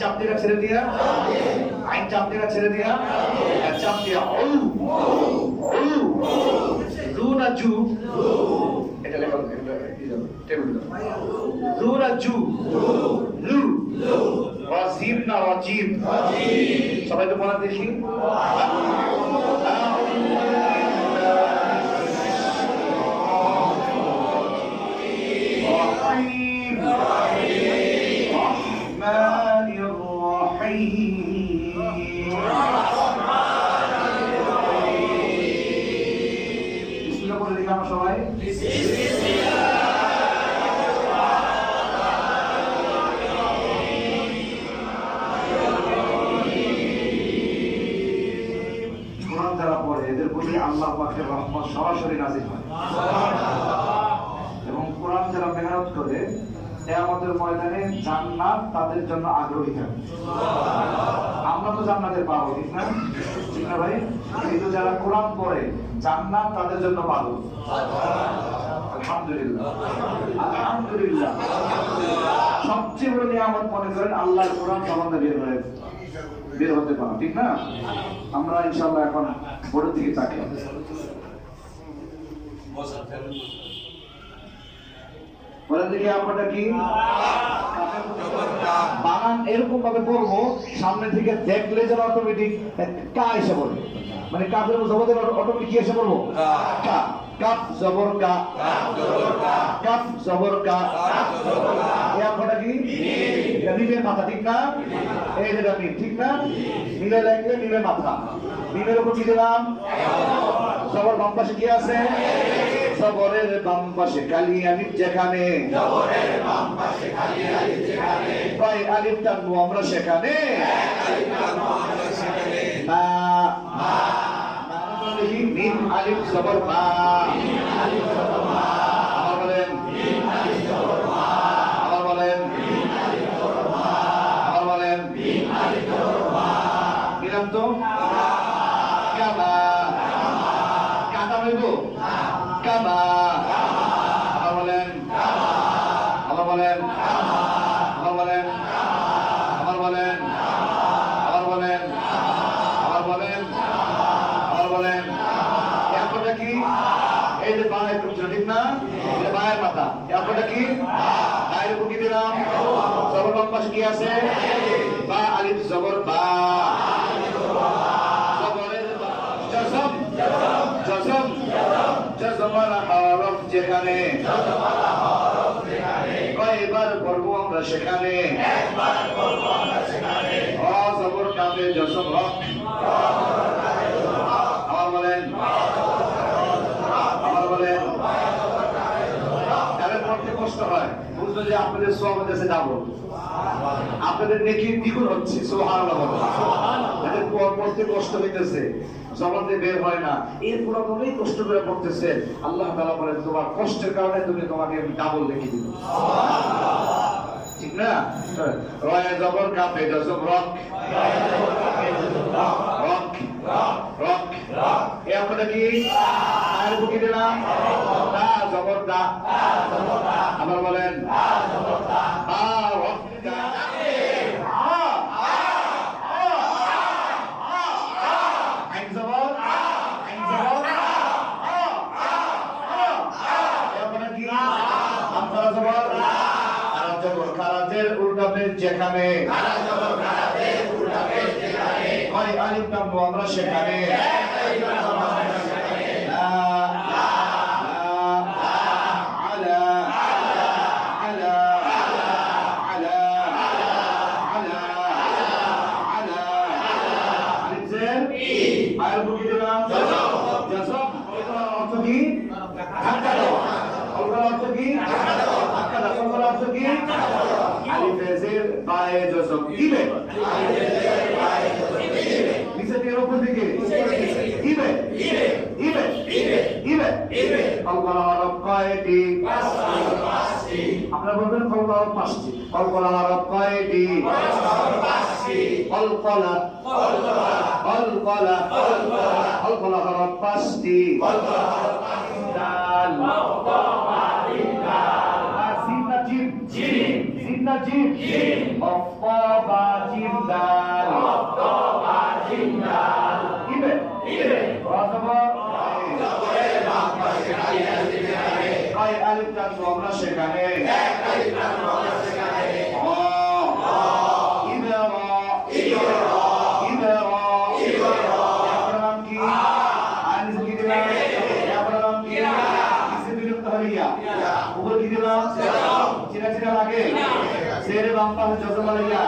চাপ দিয়ে ছেড়ে দিয়া আইন চাপ দিয়ে ছেড়ে দিয়া চাপ দিয়া ঔ রু না জু এটা লেখা টেবিল রু না জু লু রাজিম না রাজিম সবাই তো বলা দেখি রহমত সরাসরি নাজিল হয়। এবং কোরআন যারা মেহনত করে আমাদের ময়দানে জান্নাত তাদের জন্য আগ্রহী থাকে আমরা তো জান্নাতের পাবো ঠিক না? ঠিক না ভাই? কিন্তু যারা কোরআন পড়ে, জান্নাত তাদের জন্য পাবো আলহামদুলিল্লাহ। সবচেয়ে বড় নিয়ামত মনে করেন আল্লাহ কোরআন সম্বন্ধে বের বের হতে পারা ঠিক না? আমরা ইনশাআল্লাহ এখন বোর্ডের দিকে তাকাই। বলেন দেখি আপনাটা কি? বানান এরকম ভাবে পড়ব সামনে থেকে দেখলে যেন অটোমেটিক কা এসে পড়বে। মানে কাপের জবদের অটোমেটিক কি এসে পড়ব? কা। কাপ জবর কা। কাপ জবর কা। এই আপনাটা কি? এটা মিমের মাথা ঠিক না এই যেটা মিম ঠিক না মিলে লাগলে মিমের মাথা মিমের উপর কি দিলাম জবর বাম পাশে কি আছে জবরের বাম পাশে কালি আলিফ যেখানে কয় আলিফ টানবো আমরা সেখানে মা মা মানে আলিফ জবর মা এই যে বাঁয়ের কুচো, ঠিক না? এটা মাথা এরপরটা কি? বাঁয়ের উপর দিলাম। জবর পাশে কি আছে? বা আলিফ জবর বা। জবরের বা। জজম জজম জজমালা হরফ যেখানে। আমরা সেখানে। অ, জবর কামে জসম হক আবার বলেন আবার বলেন তাহলে পড়তে কষ্ট বুঝলো যে আপনাদের সব কাছে যাব আপনাদের নেকি দ্বিগুণ হচ্ছে পড়তে কষ্ট হইতেছে, জবান বের হয় না। এর পুরোপুরি কষ্ট করে পড়তেছে। আল্লাহ তাআলা বলেন, তোমার কষ্টের কারণে তুমি তোমাকে ডাবল লিখে দিব ঠিক না? রয়ে জবর কাপে জসম রক। রক রক এ আপনারা কি? আয়ের বুকে দিলাম দা জবর দা। আবার বলেন আ রক দা আ আইন জবর আইন জবর আ এ আপনারা কি আপনারা জবর খারাপ জবর খারাজের উল্টাবে যেখানে হয় আলিফ নামবো আমরা সেখানে লা, লা, আলা, আলা, আলা, আলা, আলা। আলিফ জের, পায়ের উপর কি দিলাম? জজম। ওইটার অর্থ কি? ধাক্কা দেওয়া। ওইটার অর্থ কি? ধাক্কা দেওয়া। ওইটার অর্থ কি? আলিফে জের, দিবে। নিচে দিয়ে উপর দিকে ইবে ইবে ইবে ইবে কল্পনা আরব কয়টি আপনারা বলবেন কল্পনা আরব পাঁচটি কল্পনা আরব কয়টি কল্পনা কল্পনা কল্পনা আরব পাঁচটি ডাল আর জিম না জিম জিম না জিম অফ বা ইবে। অথবা কয় আলিফ টানবো আমরা সেখানে। কি? দিলাম? কি? শের বাম পাশে যশমা লাগিয়া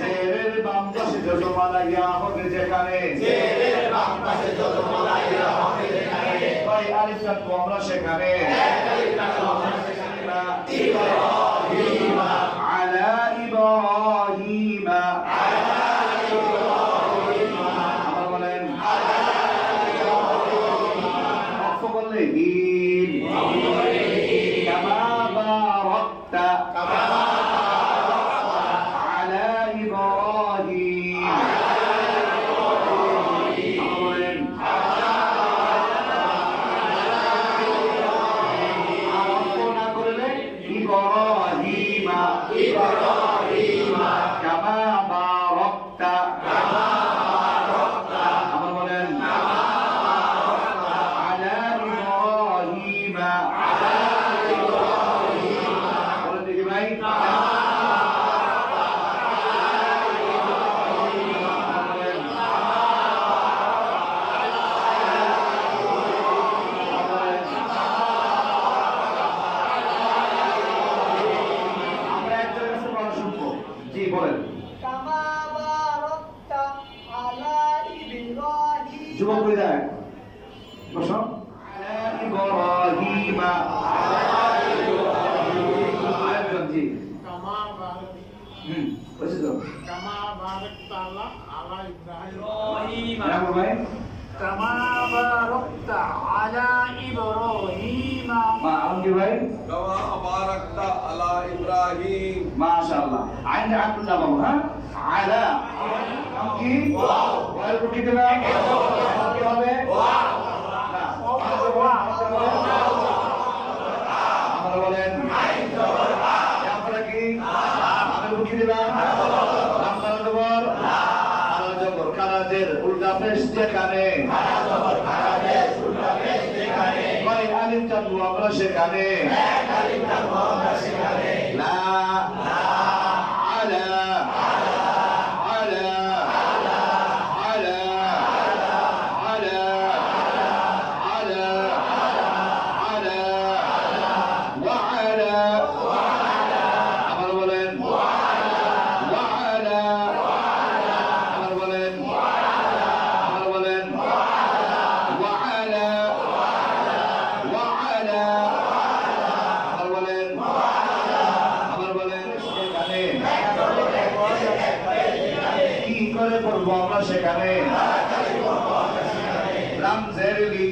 শেরের বাম পাশে যশমা লাগিয়া হবে যেখানে শেরের বাম পাশে যশমা লাগিয়া হবে যেখানে ভাই আলিফ তার আমরা সেখানে আলিফ তার আমরা সেখানে ইব্রাহিম আলা ইব্রাহিম আলা ইব্রাহিম আবার বলেন আলা ইব্রাহিম অর্থ বললে হিল কামা যুবক করে দেখ প্রশ্ন মাশাআল্লাহ আইন আকুল নাম হ্যাঁ আলা কি ওয়াও ওয়াল রুকিতে না আমরা কি করে পড়ব আমরা সেখানে? রাম জেরলি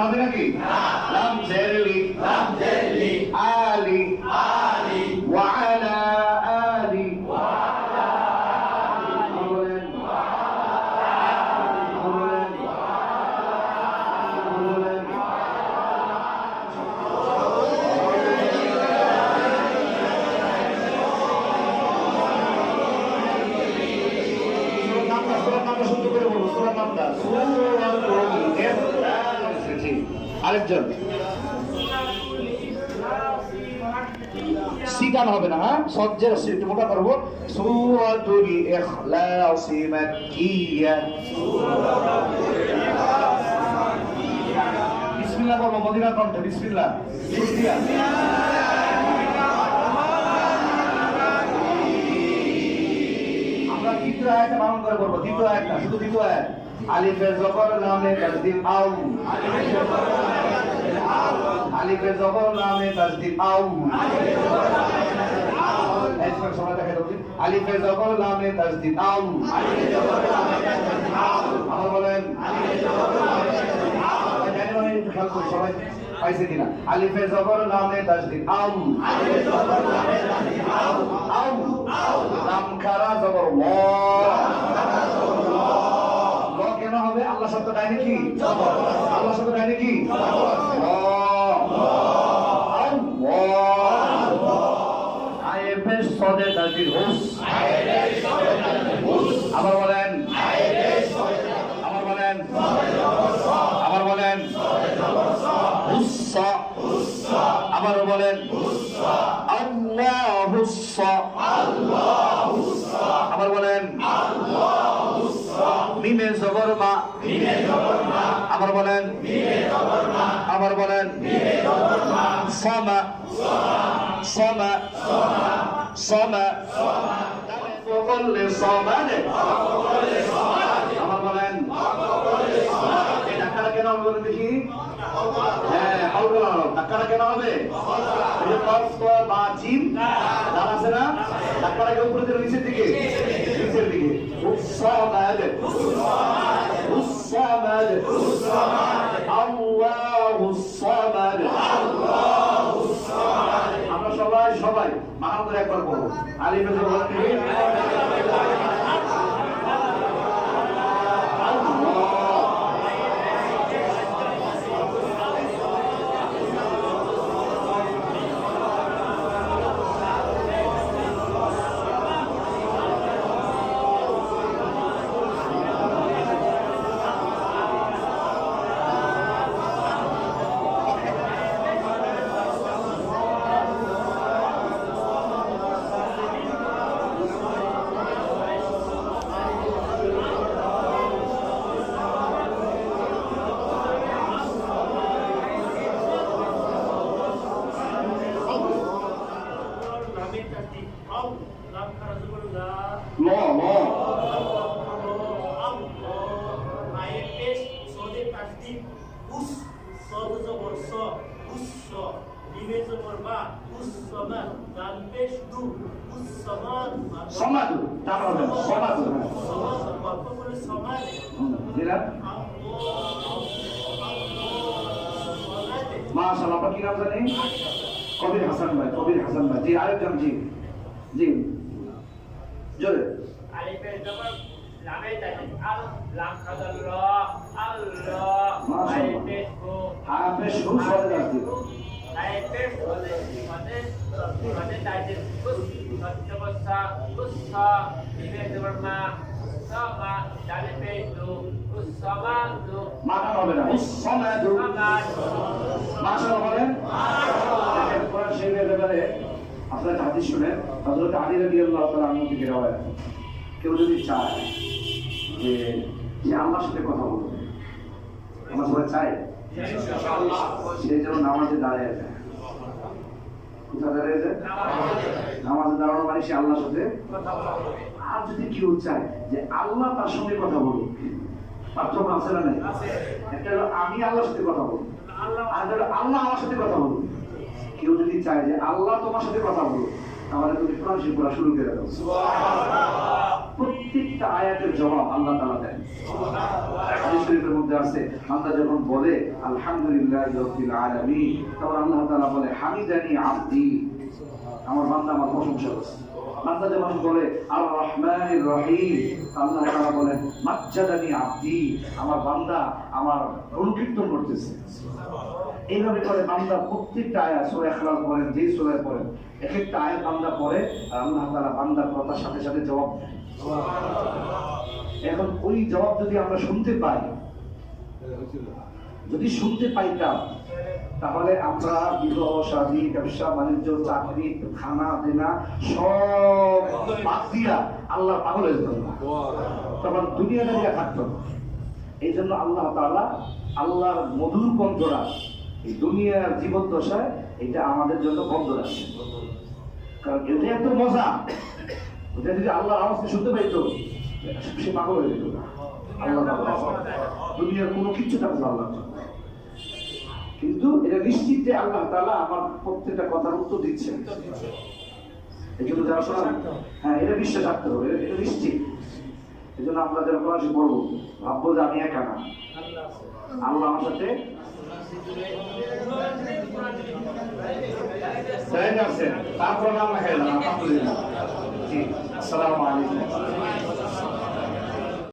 হবে নাকি? লাম জেরলি আলি। আলি। আলি আরেকজন। সিটান হবে না হ্যাঁ? সজ্জের সিট মোটা করব। ইখলাস মাক্কিয়া। বিসমিল্লাহ বলব মদিনা কণ্ঠে, বিসমিল্লাহ। আমরা আয়াতটা পালন করে করব তৃতীয় আয়াত না শুধু তৃতীয় আয়াত। আলিফের জবর নামে তাজদিদ আউ আলিফের জবর নামে তাজদিদ আউ আলিফের জবর নামে তাজদিদ আউ আবার বলেন সবাই জানে মানে একটু খেয়াল করি সবাই, পাইছে কিনা? জবর নামে তাজদিদ আউ আউ লাম খারা জবর কেন হবে আল্লাহ শব্দ নাই নাকি? আল্লাহ শব্দ নাই নাকি? আবার আল্লাহ সমা সকলে সমানে আবার বলেন ধাক্কাটা কেন হবে দেখি। হ্যাঁ ধাক্কাটা কেন হবে? বা জিম দাঁড় আছে না? ধাক্কাটাকে উপরে দিলে? নিচের দিকে? নিচের দিকে। উসামাদ উসামাদ আল্লাহুস সামাদ আমরা সবাই সবাই মাথা করে একবার বলব সমা সমাদু তারপর বলেন সমাদু। সমাজ গল্প করে সমাজ হুম, দিলাম মাশাআল্লাহ আপনার কি নাম জানি? কবির হাসান ভাই কবির হাসান ভাই। জি আরেকজন জি। জি। জোরে। আলিফের জবর লামের তাসদিদ আল লাম আল্লাহ মাশাআল্লাহ। আলিফের গো হাফেজ শুরু সরে যাচ্ছি আলিফের সদে সদে সদে তাসদিদ উস সদে জবর সা উস সা লিমের জবর মা সামা আলিফের দু উস সামা দু মাথা হবে না মাশাআল্লাহ বলেন দেখেন কোরআন শরীফের ব্যাপারে আপনারা হাদিস শুনেন হযরত আলী রাদিয়াল্লাহু তাআলা আনহু থেকে কেউ যদি চায় যে যে আল্লাহর সাথে কথা বলবে। আমরা সবাই চাই নামাজে দাঁড়িয়ে মানে আর যদি কেউ চায় যে আল্লাহ তার কথা বলুক আছে একটা আমি আল্লাহর সাথে কথা বলব আল্লাহ আমার সাথে কথা কেউ যদি চায় যে আল্লাহ তোমার সাথে কথা বলব তাহলে তুমি কোরআন পড়া শুরু করে দাও। প্রত্যেকটা আয়াতের জবাব আল্লাহ তাআলা দেন। শরীফের মধ্যে আছে, বান্দা যখন বলে, আলহামদুলিল্লাহ আলামিন তখন আল্লাহ তাআলা বলে, হামিদানি আবদি। আমার বান্দা আমার প্রশংসা করছে। বান্দা যখন বলে আর রহমানির রহিম আল্লাহ তাআলা বলেন, মাজ্জাদানি আবদি। আমার বান্দা আমার অনুকীর্তন করতেছে। এইভাবে করে বান্দা প্রত্যেকটা আয়াত, সূরা ইখলাস বলেন যেই সূরা পড়েন এক একটা আয়াত বান্দা পড়ে আর আল্লাহ তাআলা বান্দার কথার সাথে সাথে জবাব এখন ওই জবাব যদি আমরা শুনতে পাই, যদি শুনতে পাইতাম, তাহলে আমরা বিবাহ, শাদী, ব্যবসা, বাণিজ্য, চাকরি, খানা, দেনা সব বাদ দিয়া আল্লাহ পাগল হয়ে যেতাম তখন দুনিয়া দাঁড়িয়ে থাকতো এই জন্য আল্লাহ তাআলা আল্লাহর মধুর কণ্ঠরা এই দুনিয়ার জীবন দশায় এটা আমাদের জন্য বন্ধ রাখছে কারণ এটা এত মজা। ওটা যদি আল্লাহর আওয়াজকে শুনতে পাইতো, সে পাগল হয়ে যেত দুনিয়ার কোনো কিছু কিন্তু এটা নিশ্চিত যে আল্লাহ তাআলা আমার প্রত্যেকটা কথার উত্তর দিচ্ছেন। এই জন্য যারা শোনান হ্যাঁ এটা বিশ্বাস রাখতে হবে। এটা- নিশ্চিত। এই জন্য আমরা যারা কোরআন পড়ব, ভাববো যে আমি একা না। আল্লাহ আমার সাথে তারপর নাম হেলা আলহামদুলিল্লাহ জি আসসালামু আলাইকুম